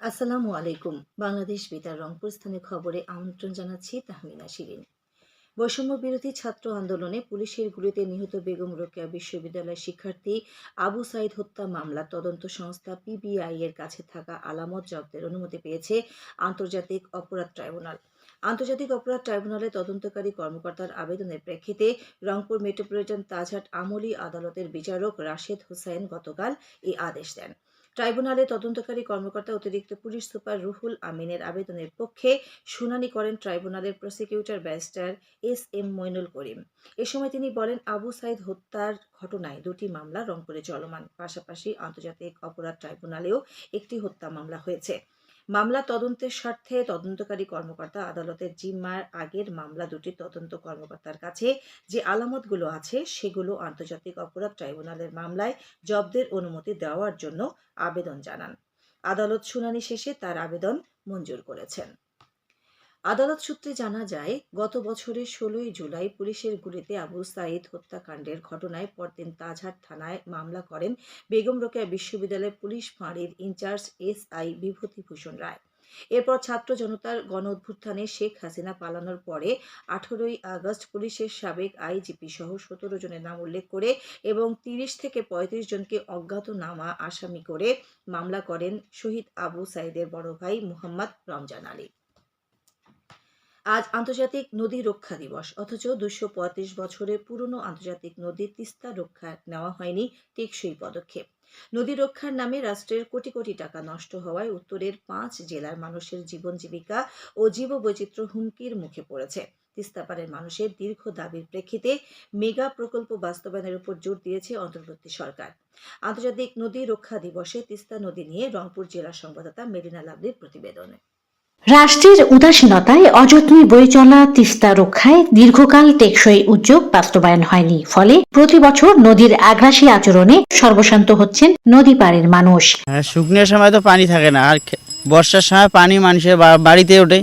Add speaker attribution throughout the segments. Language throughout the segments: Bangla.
Speaker 1: আসসালামু আলাইকুম। বাংলাদেশ বেতার রংপুর স্থানীয় খবরে আমন্ত্রণ জানাচ্ছি তাহমিনা শিরিন। বৈষম্য বিরোধী ছাত্র আন্দোলনে পুলিশের গুলিতে নিহত বেগম রোকেয়া বিশ্ববিদ্যালয়ের শিক্ষার্থী আবু সাইদ হত্যা মামলা তদন্ত সংস্থা পিবিআই এর কাছে থাকা আলামত জব্দের অনুমতি পেয়েছে আন্তর্জাতিক অপরাধ ট্রাইব্যুনাল। আন্তর্জাতিক অপরাধ ট্রাইব্যুনালে তদন্তকারী কর্মকর্তার আবেদনের প্রেক্ষিতে রংপুর মেট্রোপলিটন তাজহাট আমলি আদালতের বিচারক রাশেদ হোসেন গতকাল এই আদেশ দেন। ট্রাইব্যুনালে তদন্তকারী কর্মকর্তা অতিরিক্ত পুলিশ সুপার রুহুল আমিনের আবেদনের পক্ষে শুনানি করেন ট্রাইব্যুনালের prosecutor barrister S M Moinul Karim. এ সময় তিনি বলেন, আবু সাইদ হত্যার ঘটনায় দুটি মামলা রংপুরে চলমান। পাশাপাশি আন্তর্জাতিক অপরাধ ট্রাইব্যুনালেও একটি হত্যা মামলা হয়েছে। মামলা তদন্তের স্বার্থে তদন্তকারী কর্মকর্তা আদালতের জিম্মার আগের মামলা দুটি তদন্ত কর্মকর্তার কাছে যে আলামতগুলো আছে, সেগুলো আন্তর্জাতিক অপরাধ ট্রাইব্যুনালের মামলায় জব্দের অনুমতি দেওয়ার জন্য আবেদন জানান। আদালত শুনানি শেষে তার আবেদন মঞ্জুর করেছেন। আদালত সূত্রে জানা যায়, গত বছরের ষোলোই জুলাই পুলিশের গুলিতে আবু সাইদ হত্যাকাণ্ডের ঘটনায় পরদিন তাজহাট থানায় মামলা করেন বেগম রোকেয়া বিশ্ববিদ্যালয়ের পুলিশ ফাঁড়ির incharge S I Bibhutibhushan Roy. এরপর ছাত্র জনতার গণ অভ্যুত্থানে শেখ হাসিনা পালানোর পরে আঠারোই আগস্ট পুলিশের সাবেক আইজিপি সহ সতেরো জনের নাম উল্লেখ করে এবং তিরিশ থেকে পঁয়ত্রিশ জনকে অজ্ঞাতনামা আসামি করে মামলা করেন শহীদ আবু সাইদের বড় ভাই মুহাম্মদ রমজান আলী। আজ আন্তর্জাতিক নদী রক্ষা দিবস। অথচ দুশো পঁয়ত্রিশ বছরের পুরনো আন্তর্জাতিক নদী তিস্তা রক্ষা নেওয়া হয়নি টেকসই পদক্ষেপ। নদী রক্ষার নামে রাষ্ট্রের কোটি কোটি টাকা নষ্ট হওয়ায় উত্তরের পাঁচ জেলার মানুষের জীবন জীবিকা ও জীববৈচিত্র্য হুমকির মুখে পড়েছে। তিস্তাপাড়ের মানুষের দীর্ঘ দাবির প্রেক্ষিতে মেগা প্রকল্প বাস্তবায়নের উপর জোর দিয়েছে অন্তর্বর্তী সরকার। আন্তর্জাতিক নদী রক্ষা দিবসে তিস্তা নদী নিয়ে রংপুর জেলা সংবাদদাতা মেরিনা লাভলির প্রতিবেদনে।
Speaker 2: রাষ্ট্রের উদাসীনতায় অযত্নে বয়ে চলা তিস্তা রক্ষায় দীর্ঘকাল টেকসই উদ্যোগ বাস্তবায়ন হয়নি। ফলে প্রতি বছর নদীর আগ্রাসী আচরণে সর্বশান্ত হচ্ছেন নদী পাড়ের মানুষ।
Speaker 3: হ্যাঁ শুকনোর সময় তো পানি থাকে না আর বর্ষার সময় পানি মানুষের বাড়িতে ওঠে।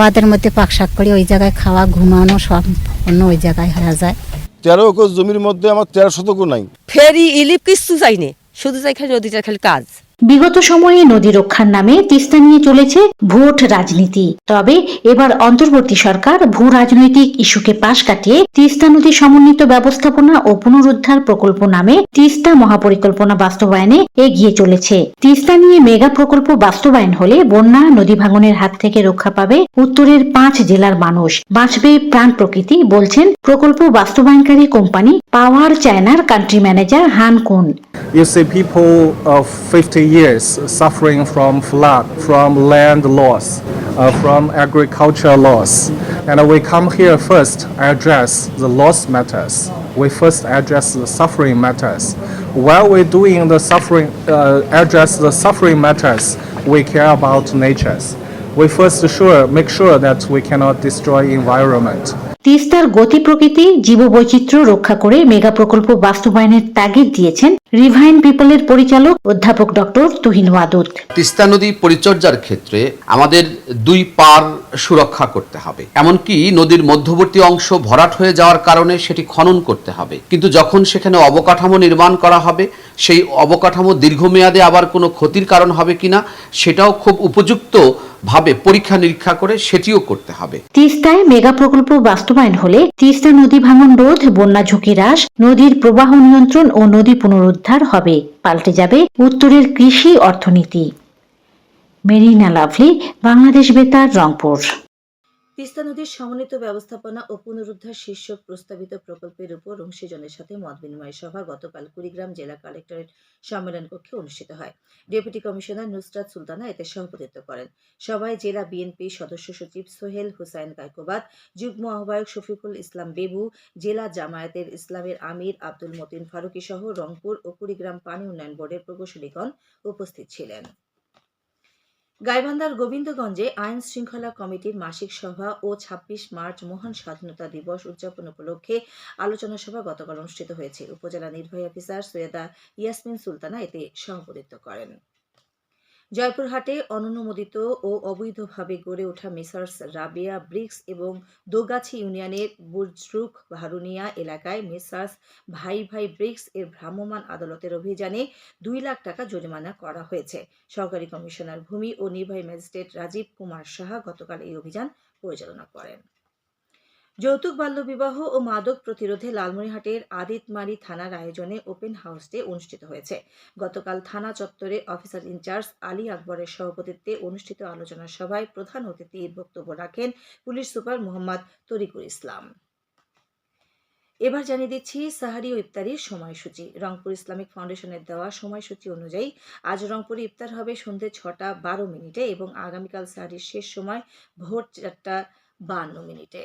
Speaker 4: বাদের মধ্যে পাক শাক করে ওই জায়গায় খাওয়া ঘুমানো সব অন্য ওই জায়গায় হারা যায়।
Speaker 5: তেরো একর জমির মধ্যে আমার তেরো শতকও নাই।
Speaker 6: ফেরি ইলিপ কিচ্ছু চাইনি শুধু চাই খালি নদীটার খালি কাজ।
Speaker 2: বিগত সময়ে নদী রক্ষার নামে তিস্তা নিয়ে চলেছে ভোট রাজনীতি। তবে এবার অন্তর্বর্তী সরকার ভূ রাজনৈতিক ইস্যুকে পাশ কাটিয়ে তিস্তা নদী সমন্বিত ব্যবস্থাপনা ও পুনরুদ্ধার প্রকল্প নামে তিস্তা মহাপরিকল্পনা বাস্তবায়নে এগিয়ে চলেছে। তিস্তা নিয়ে মেগা প্রকল্প বাস্তবায়ন হলে বন্যা নদী ভাঙনের হাত থেকে রক্ষা পাবে উত্তরের পাঁচ জেলার মানুষ। বাঁচবে প্রাণ প্রকৃতি বলছেন প্রকল্প বাস্তবায়নকারী কোম্পানি পাওয়ার চায়নার কান্ট্রি ম্যানেজার হান কুন।
Speaker 7: You see people of 50 years suffering from flood, from land loss, uh, from agriculture loss. And we come here first address the loss matters. We first address the suffering matters. While we're doing the suffering, uh, address the suffering matters, we care about natures. We first sure make sure that we cannot destroy environment.
Speaker 2: তিস্তার গতি প্রকৃতি, জীববৈচিত্র্য রক্ষা করে মেগা প্রকল্প বাস্তবায়নের তাগিদ দিয়েছেন রিভাইন পিপলের পরিচালক অধ্যাপক ডক্টর তুহিন ওয়াদুদ।
Speaker 8: তিস্তা নদী পরিচর্যার ক্ষেত্রে আমাদের দুই পার সুরক্ষা করতে হবে। এমনকি নদীর মধ্যবর্তী অংশ ভরাট হয়ে যাওয়ার কারণে সেটি খনন করতে হবে। কিন্তু যখন সেখানে অবকাঠামো নির্মাণ করা হবে, সেই অবকাঠামো দীর্ঘমেয়াদে আবার কোনো ক্ষতির কারণ হবে কিনা, সেটাও খুব উপযুক্ত ভাবে পরীক্ষা নিরীক্ষা করে সেটিও করতে হবে।
Speaker 2: তিস্তায় মেগা প্রকল্প বাস্তবায়ন হলে তিস্তা নদী ভাঙন রোধ, বন্যা ঝুঁকি হ্রাস, নদীর প্রবাহ নিয়ন্ত্রণ ও নদী পুনরুদ্ধার হবে। পাল্টে যাবে উত্তরের কৃষি অর্থনীতি। মেরিনা লাভলি, বাংলাদেশ বেতার, রংপুর।
Speaker 1: তিস্তা নদীর সমন্বিত ব্যবস্থাপনা ও পুনরুদ্ধার শীর্ষক প্রস্তাবিত প্রকল্পের উপর অংশীজনের সাথে মত বিনিময় সভা গতকাল কুড়িগ্রাম জেলা কালেক্টরেট সম্মেলন কক্ষে অনুষ্ঠিত হয়। ডেপুটি কমিশনার নুসরাত সুলতানা এতে সভাপতিত্ব করেন। সভায় জেলা বিএনপি সদস্য সচিব সোহেল হুসাইন কায়কোবাদ, যুগ্ম আহ্বায়ক শফিকুল ইসলাম বেবু, জেলা জামায়াতের ইসলামের আমির আব্দুল মতিন ফারুকী সহ রংপুর ও কুড়িগ্রাম পানি উন্নয়ন বোর্ডের প্রকৌশলীগণ উপস্থিত ছিলেন। গাইবান্ধার গোবিন্দগঞ্জে আইন শৃঙ্খলা কমিটির মাসিক সভা ও ২৬ মার্চ মহান স্বাধীনতা দিবস উদযাপন উপলক্ষে আলোচনা সভা গতকাল অনুষ্ঠিত হয়েছে। উপজেলা নির্বাহী অফিসার সৈয়দা ইয়াসমিন সুলতানা এতে সভাপতিত্ব করেন। জয়পুরহাটে অননুমোদিত ও অবৈধভাবে গড়ে ওঠা মেসার্স রাবিয়া ব্রিক্স এবং দোগাছি ইউনিয়নের বুজরুক ভারুনিয়া এলাকায় মেসার্স ভাই ভাই ব্রিক্স এর ভ্রাম্যমাণ আদালতের অভিযানে দুই লাখ টাকা জরিমানা করা হয়েছে। সহকারী কমিশনার ভূমি ও নির্বাহী ম্যাজিস্ট্রেট রাজীব কুমার সাহা গতকাল এই অভিযান পরিচালনা করেন। যৌতুক বাল্যবিবাহ ও মাদক প্রতিরোধে লালমনিরহাটের আদিতমারি থানার আয়োজনে ওপেন হাউস ডে অনুষ্ঠিত হয়েছে। গতকাল থানা চত্বরে অফিসার ইনচার্জ আলী আকবরের সভাপতিত্বে অনুষ্ঠিত আলোচনা সভায় প্রধান অতিথির বক্তব্য রাখেন পুলিশ সুপার মোহাম্মদ তরিকুল ইসলাম। এবার জানিয়ে দিচ্ছি সাহারি ও ইফতারির সময়সূচি। রংপুর ইসলামিক ফাউন্ডেশনের দেওয়া সময়সূচি অনুযায়ী আজ রংপুরে ইফতার হবে সন্ধ্যে ছটা বারো মিনিটে এবং আগামীকাল সাহারির শেষ সময় ভোর চারটা বান্ন মিনিটে।